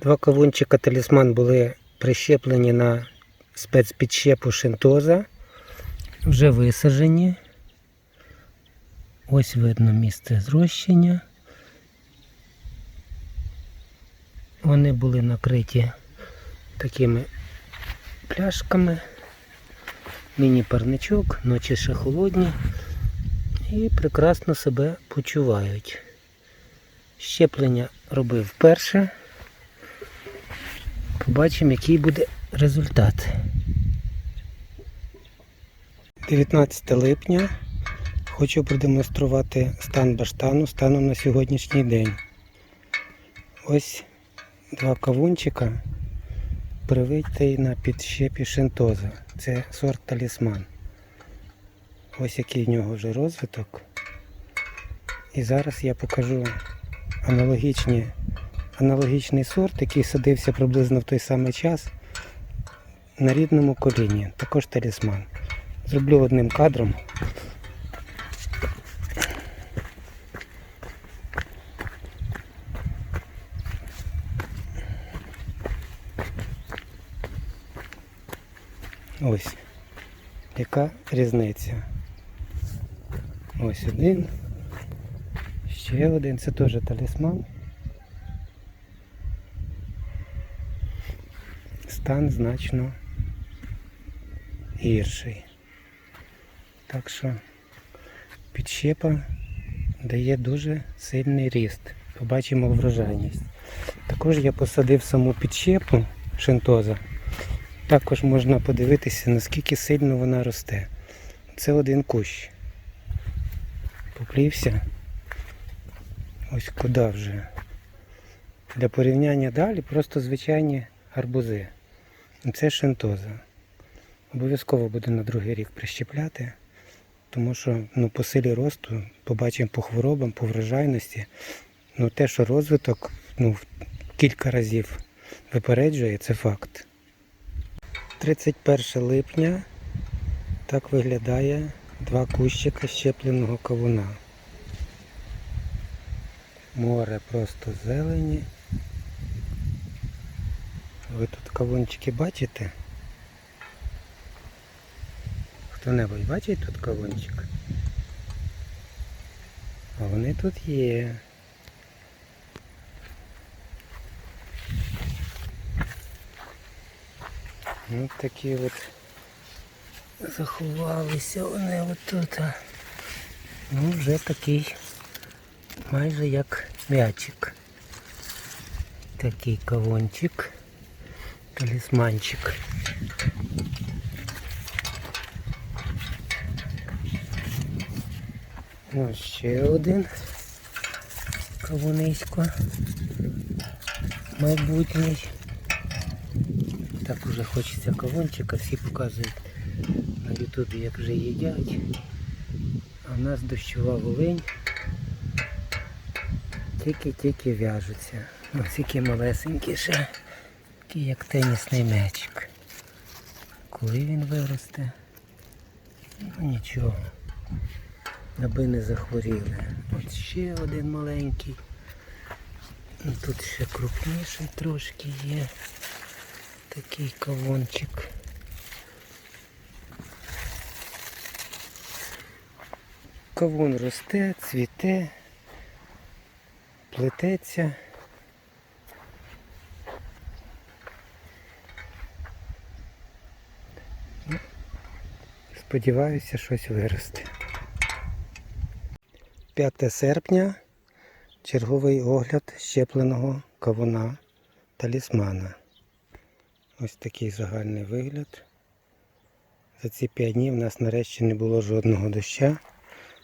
Два кавунчика талісман були прищеплені на спецпідщепу шинтоза. Вже висаджені. Ось видно місце зрощення. Вони були накриті такими пляшками. Міні-парничок, ночі ще холодні і прекрасно себе почувають. Щеплення робив вперше. Побачимо, який буде результат. 19 липня. Хочу продемонструвати стан баштану станом на сьогоднішній день. Ось два кавунчика привитий на підщепі шинтоза. Це сорт талісман. Ось який в нього вже розвиток. І зараз я покажу аналогічні, аналогічний сорт, який садився приблизно в той самий час на рідному коліні. Також талісман. Зроблю одним кадром. Ось. Яка різниця? Ось один. Ще один. Це теж талісман. Стан значно гірший. Так що підщепа дає дуже сильний ріст. Побачимо врожайність. Також я посадив саму підщепу шинтоза. Також можна подивитися, наскільки сильно вона росте. Це один кущ. Поплівся. Ось куди вже. Для порівняння далі просто звичайні гарбузи. Це шинтоза. Обов'язково буду на другий рік прищепляти, тому що ну, по силі росту побачимо по хворобам, по врожайності. Ну, те, що розвиток ну, кілька разів випереджує, це факт. 31 липня так виглядає два кущика щепленого кавуна. Море просто зелені. Ви тут кавунчики бачите? Хто-небудь бачить тут кавунчик? А вони тут є. Ну такі от заховалися вони отут. Ну вже такий майже як м'ячик. Такий кавунчик. Талісманчик. Ось ще один кавунисько. Майбутній. Так уже хочеться кавунчика, всі показують на ютубі, як вже їдять. А в нас дощова волинь. Тільки-тільки в'яжуться. Ось які малесенькі ще. Такий як тенісний м'ячик. Коли він виросте? Ну нічого. Аби не захворіли. От ще один маленький. Тут ще крупніший трошки є. Такий кавунчик. Кавун росте, цвіте, плететься. Сподіваюся, щось виросте. 5 серпня черговий огляд щепленого кавуна талісмана. Ось такий загальний вигляд. За ці 5 днів у нас нарешті не було жодного доща.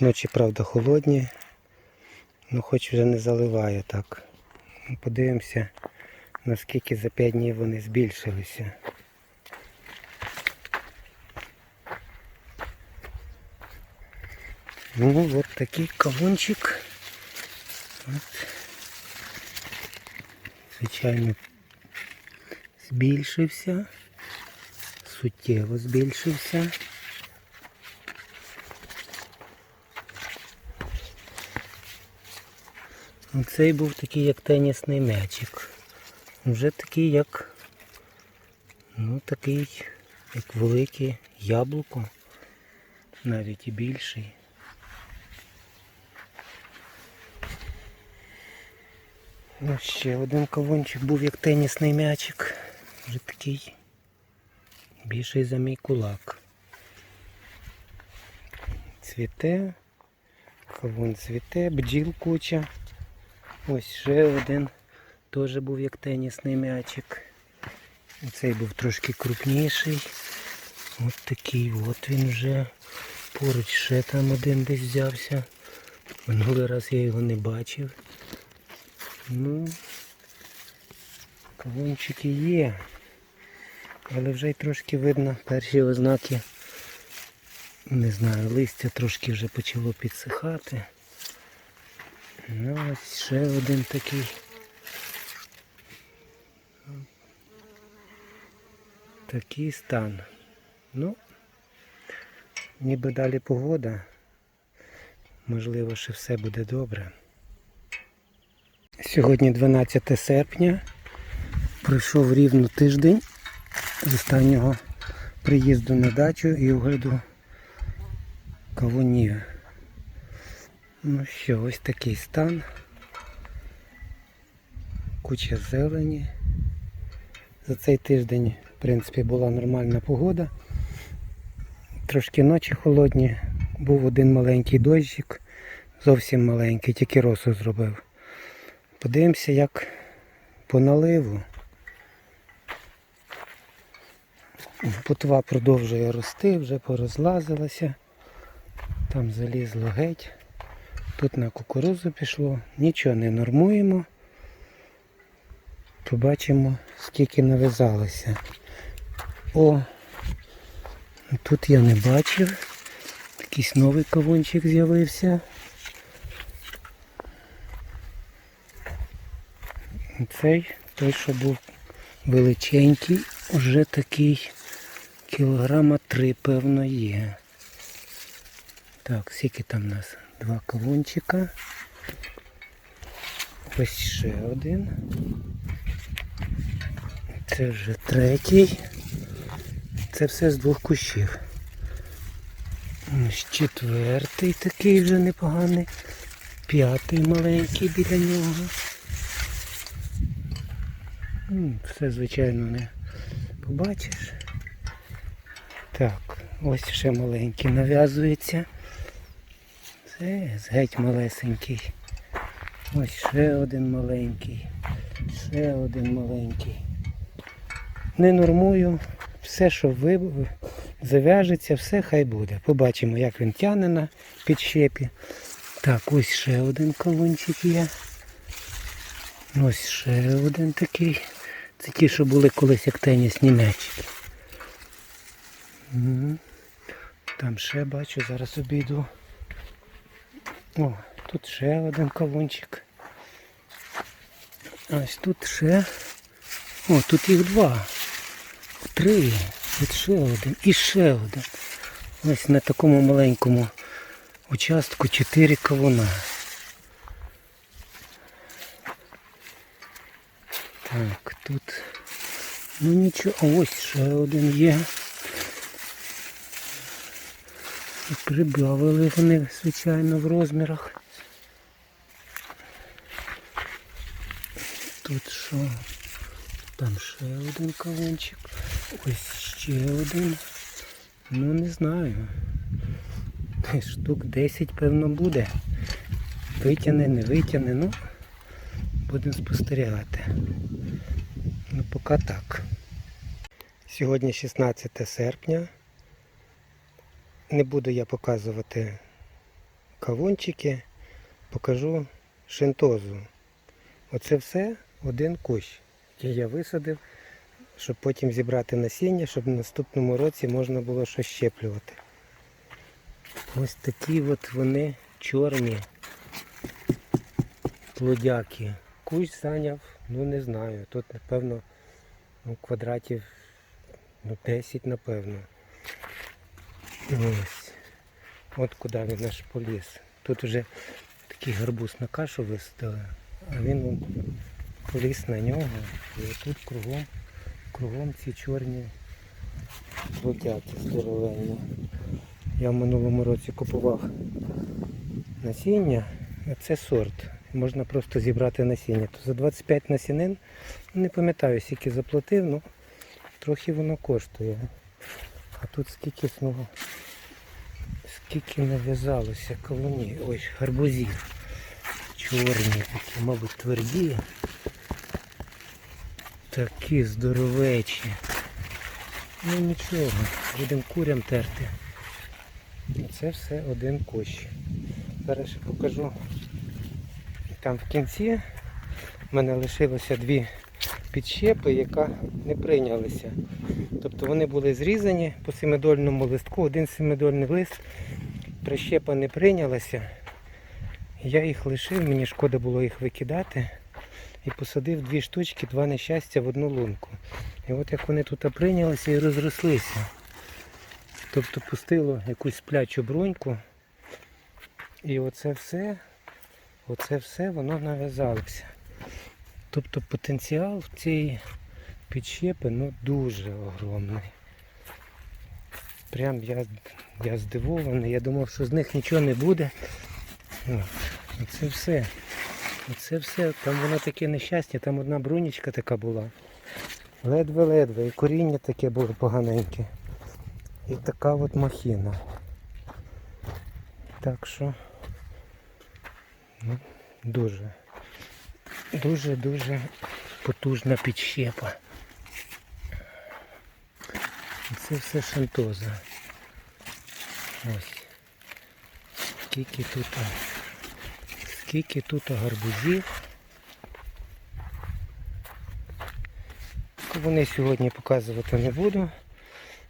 Ночі, правда, холодні, ну хоч вже не заливає так. Подивимося, наскільки за 5 днів вони збільшилися. Ну, от такий кавунчик. От. Звичайно, збільшився, суттєво збільшився. Цей був такий як тенісний м'ячик. вже такий, як ну такий, як велике яблуко, навіть і більший. Ну, ще один кавунчик був як тенісний м'ячик. Вже такий більший за мій кулак. Цвіте, кавун цвіте, бджіл куча. Ось ще один теж був як тенісний м'ячик. Цей був трошки крупніший. От такий от він вже. Поруч ще там один десь взявся. Минулий раз я його не бачив. Ну, кавунчики є. Але вже й трошки видно перші ознаки. Не знаю, листя трошки вже почало підсихати. Ну ось ще один такий. Такий стан. Ну, ніби далі погода. Можливо, ще все буде добре. Сьогодні 12 серпня. Пройшов рівно тиждень з останнього приїзду на дачу і огляду кавунів. Ну що, ось такий стан. Куча зелені. За цей тиждень, в принципі, була нормальна погода. Трошки ночі холодні. Був один маленький дощик, зовсім маленький, тільки росу зробив. Подивимося, як по наливу. Ботва продовжує рости, вже порозлазилася. Там залізло геть. Тут на кукурузу пішло. Нічого не нормуємо. Побачимо, скільки нав'язалося. О, тут я не бачив. Якийсь новий кавунчик з'явився. Цей той, що був величенький, вже такий кілограма три, певно, є. Так, скільки там у нас? Два кавунчика. Ось ще один. Це вже третій. Це все з двох кущів. Ось четвертий такий вже непоганий. П'ятий маленький біля нього. Все, звичайно, не побачиш. Так, ось ще маленький нав'язується. Це геть малесенький. Ось ще один маленький. Ще один маленький. Не нормую. Все, що ви зав'яжеться, все хай буде. Побачимо, як він тягне на підщепі. Так, ось ще один колончик є. Ось ще один такий. Це ті, що були колись як тенісні м'ячики. Там ще бачу, зараз обійду. О, тут ще один кавунчик. Ось тут ще. О, тут їх два. Три. Тут ще один. І ще один. Ось на такому маленькому участку чотири кавуна. Так, тут. Ну нічого, ось ще один є. Прибавили вони, звичайно, в розмірах. Тут що? Там ще один кавунчик. Ось ще один. Ну не знаю. Штук 10 певно буде. Витягне, не витягне, ну будемо спостерігати. Поки так. Сьогодні 16 серпня. Не буду я показувати кавунчики, покажу шинтозу. Оце все один кущ, який я висадив, щоб потім зібрати насіння, щоб в наступному році можна було щось щеплювати. Ось такі от вони чорні плодяки. Кущ зайняв, ну не знаю, тут напевно ну, квадратів ну, 10 напевно. Ось. От куди він наш поліз. Тут вже такий гарбуз на кашу висадили, а він поліз на нього. І отут кругом, кругом ці чорні плодяки здоровенні. Я в минулому році купував насіння, а це сорт. Можна просто зібрати насіння. То за 25 насінин, ну, не пам'ятаю, скільки заплатив, ну трохи воно коштує. А тут скільки знову, скільки нав'язалося кавуні, ой, гарбузів. Чорні такі, мабуть, тверді. Такі здоровечі. Ну нічого, будемо курям терти. Це все один кущ. Зараз ще покажу. Там в кінці в мене лишилося дві підщепи, яка не прийнялися. Тобто вони були зрізані по семидольному листку, один семидольний лист, прищепа не прийнялася. Я їх лишив, мені шкода було їх викидати. І посадив дві штучки, два нещастя в одну лунку. І от як вони тут прийнялися і розрослися. Тобто пустило якусь сплячу бруньку. І оце все, оце все воно нав'язалося. Тобто потенціал в цієї підщепи ну, дуже огромний. Прям я, я здивований, я думав, що з них нічого не буде. Оце все. Оце все, там воно таке нещастя, там одна брунічка така була. Ледве-ледве, і коріння таке було поганеньке. І така от махіна. Так що ну, дуже, дуже-дуже потужна підщепа. Це все шантоза. Ось. Скільки тут, скільки тут гарбузів. Вони сьогодні показувати не буду.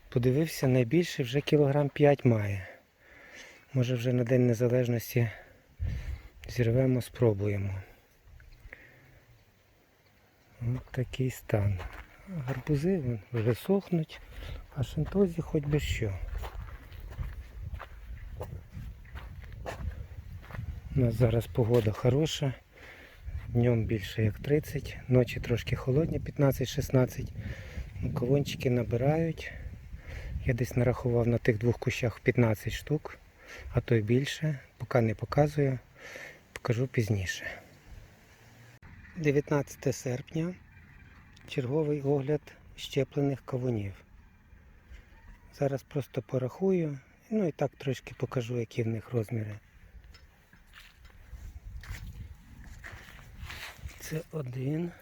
Подивився, найбільше вже кілограм 5 має. Може вже на День Незалежності зірвемо, спробуємо. Ось такий стан. Гарбузи вже сохнуть, а шантозі хоч би що. У нас зараз погода хороша. Днем більше як 30, ночі трошки холодні, 15-16. Ну, Кавунчики набирають. Я десь нарахував на тих двох кущах 15 штук, а то й більше. Поки не показую, покажу пізніше. 19 серпня. Черговий огляд щеплених кавунів. Зараз просто порахую, ну і так трошки покажу, які в них розміри. Це один.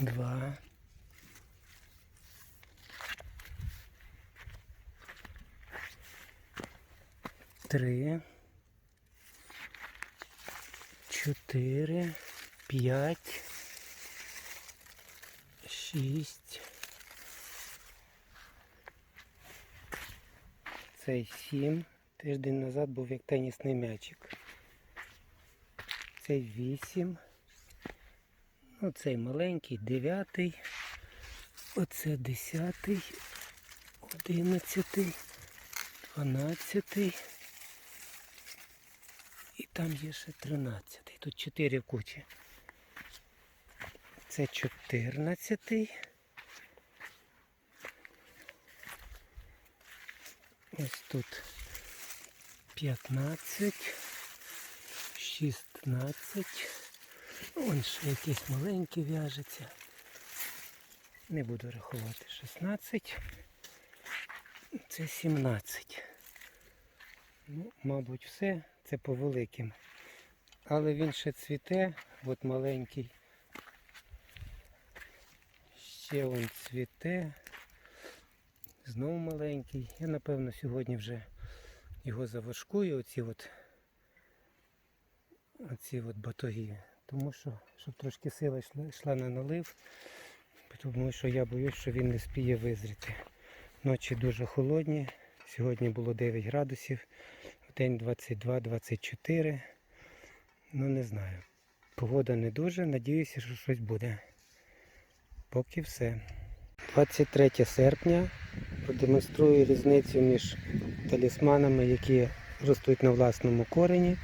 Два. Три. Чотири. П'ять. Шість. Цей сім. Тиждень назад був як тенісний м'ячик. Цей вісім. Ну, цей маленький, дев'ятий. Оце десятий, одинадцятий, дванадцятий. І там є ще тринадцятий. Тут чотири в кучі. Це чотирнадцятий. Ось тут 15, 16. Вон ще якийсь маленький в'яжеться. Не буду рахувати 16. Це 17. Ну, мабуть, все. Це по великим. Але він ще цвіте, от маленький. Ще він цвіте. Знову маленький. Я напевно сьогодні вже його завершкую, оці от, оці от батоги. Тому що, щоб трошки сила йшла, на налив, тому що я боюсь, що він не спіє визріти. Ночі дуже холодні. Сьогодні було 9 градусів, день 22-24. Ну не знаю. Погода не дуже, надіюся, що щось буде. Поки все. 23 серпня продемонструю різницю між талісманами, які ростуть на власному корені,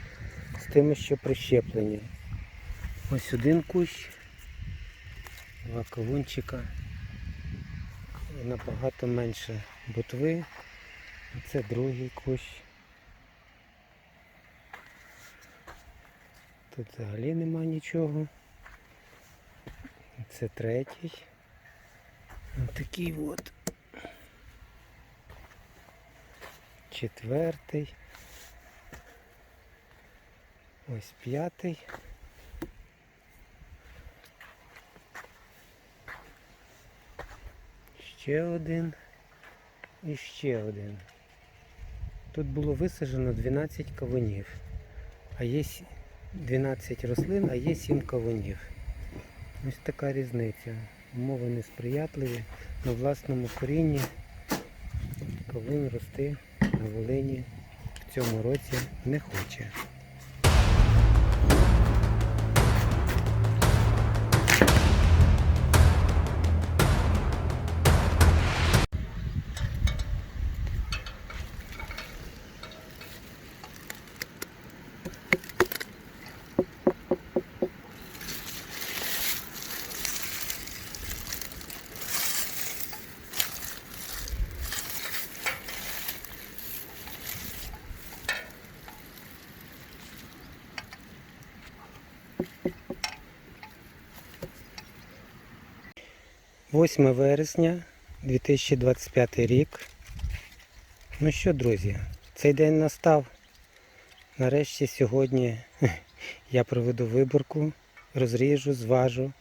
з тими, що прищеплені. Ось один кущ, два кавунчика. І набагато менше ботви. Це другий кущ. Тут взагалі нема нічого. Це третій. Ось такий от. Четвертий. Ось п'ятий. Ще один. І ще один. Тут було висаджено 12 кавунів. А є 12 рослин, а є 7 кавунів. Ось така різниця. Умови несприятливі. На власному корінні кавун рости на Волині в цьому році не хоче. — 8 вересня 2025 рік. Ну що, друзі, цей день настав. Нарешті сьогодні я проведу виборку, розріжу, зважу,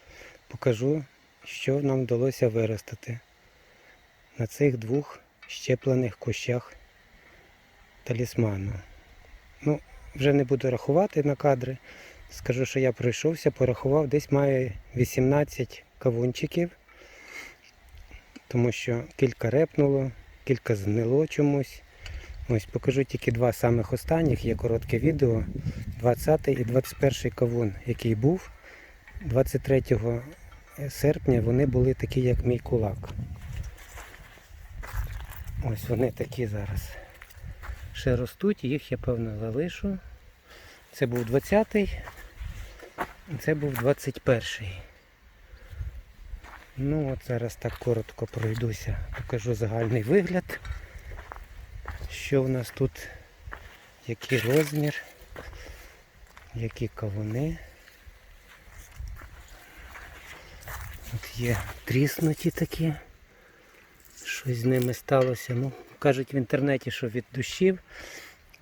покажу, що нам вдалося виростити на цих двох щеплених кущах талісману. Ну, вже не буду рахувати на кадри. Скажу, що я пройшовся, порахував, десь має 18 кавунчиків, тому що кілька репнуло, кілька згнило чомусь. Ось покажу тільки два самих останніх, є коротке відео. 20 і 21 кавун, який був. 23 серпня вони були такі, як мій кулак. Ось вони такі зараз. Ще ростуть, їх я певно залишу. Це був 20-й, це був 21-й. Ну от зараз так коротко пройдуся, покажу загальний вигляд. Що в нас тут, який розмір, які кавуни. От є тріснуті такі. Щось з ними сталося. Ну, кажуть в інтернеті, що від дощів.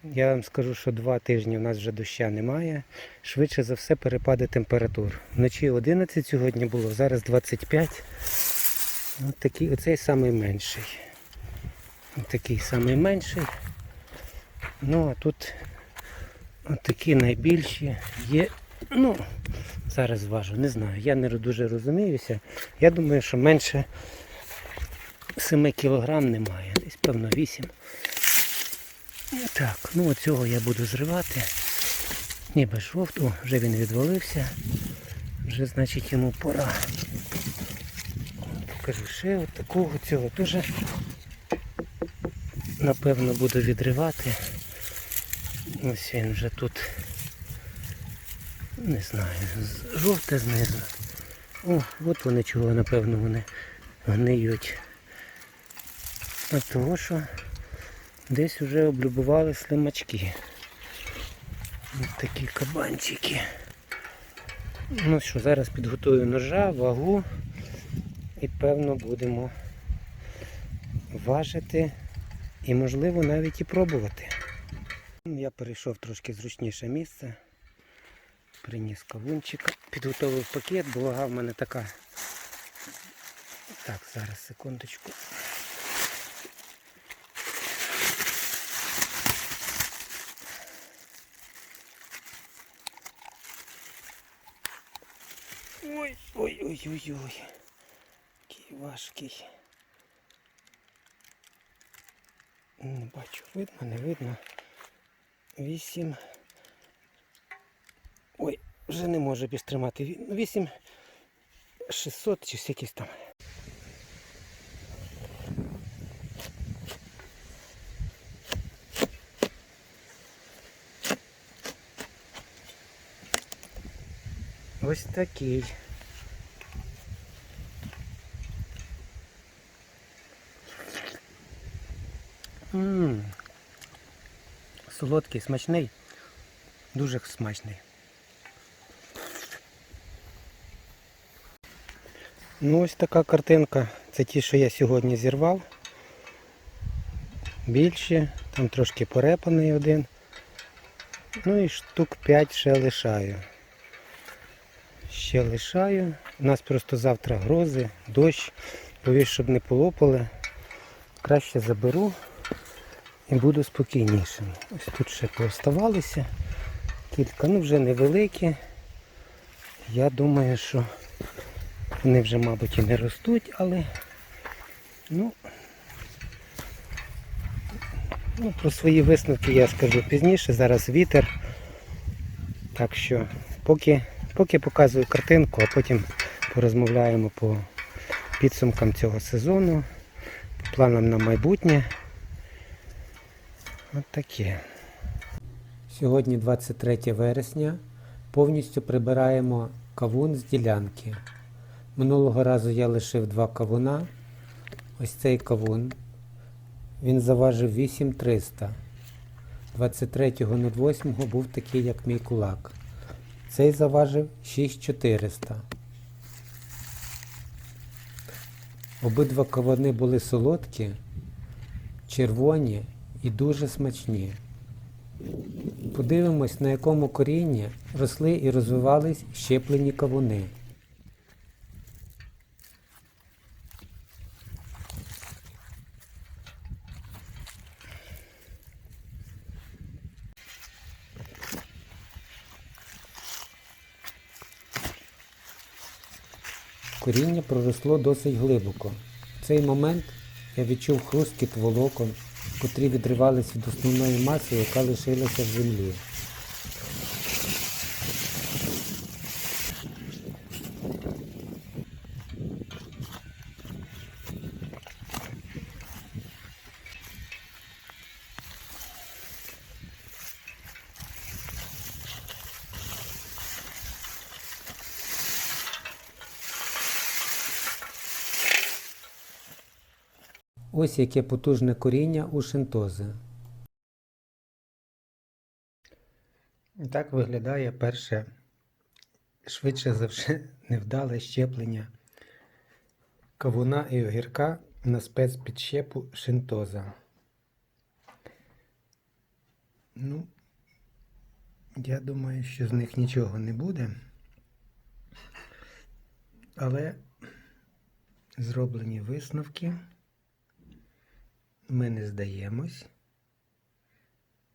Я вам скажу, що два тижні в нас вже доща немає. Швидше за все перепади температур. Вночі 11 сьогодні було, зараз 25. Ось такий, оцей самий менший. Ось такий самий менший. Ну а тут от такі найбільші є. Ну, зараз важу, не знаю. Я не дуже розуміюся. Я думаю, що менше 7 кілограм немає. Десь певно 8. Так, ну оцього я буду зривати. Ніби жовту, вже він відвалився. Вже значить йому пора. Покажу ще от такого цього теж напевно буду відривати. Ось він вже тут не знаю, жовте знизу. О, от вони чого, напевно, вони гниють. От того, що десь вже облюбували слимачки. Ось такі кабанчики. Ну що, зараз підготую ножа, вагу і певно будемо важити і можливо навіть і пробувати. Я перейшов трошки зручніше місце. Приніс кавунчика, підготовив пакет, бо вага в мене така. Так, зараз секундочку. Ой, ой, ой, ой, ой. Який важкий. Не бачу, видно, не видно. Вісім. Ой, вже не може більш тримати. Ну, Вісім 600 чи якісь там. Ось такий. Ммм. Солодкий, смачний. Дуже смачний. Ну ось така картинка. Це ті, що я сьогодні зірвав. Більше, там трошки порепаний один. Ну і штук 5 ще лишаю. Ще лишаю. У нас просто завтра грози, дощ. Повіж, щоб не полопали. Краще заберу і буду спокійнішим. Ось тут ще пооставалися. Кілька, ну вже невеликі. Я думаю, що вони вже, мабуть, і не ростуть, але ну, ну про свої висновки я скажу пізніше. Зараз вітер. Так що поки, поки показую картинку, а потім порозмовляємо по підсумкам цього сезону, по планам на майбутнє. От таке. Сьогодні 23 вересня. Повністю прибираємо кавун з ділянки. Минулого разу я лишив два кавуна. Ось цей кавун. Він заважив 8300. 23.08 був такий, як мій кулак. Цей заважив 6400. Обидва кавуни були солодкі, червоні і дуже смачні. Подивимось, на якому корінні росли і розвивались щеплені кавуни. Коріння проросло досить глибоко. В цей момент я відчув хрускіт волокон, котрі відривались від основної маси, яка лишилася в землі. Ось яке потужне коріння у шинтози. Так виглядає перше, швидше за все, невдале щеплення кавуна і огірка на спецпідщепу шинтоза. Ну, я думаю, що з них нічого не буде. Але зроблені висновки. Ми не здаємось.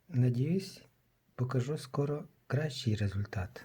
Надіюсь, покажу скоро кращий результат.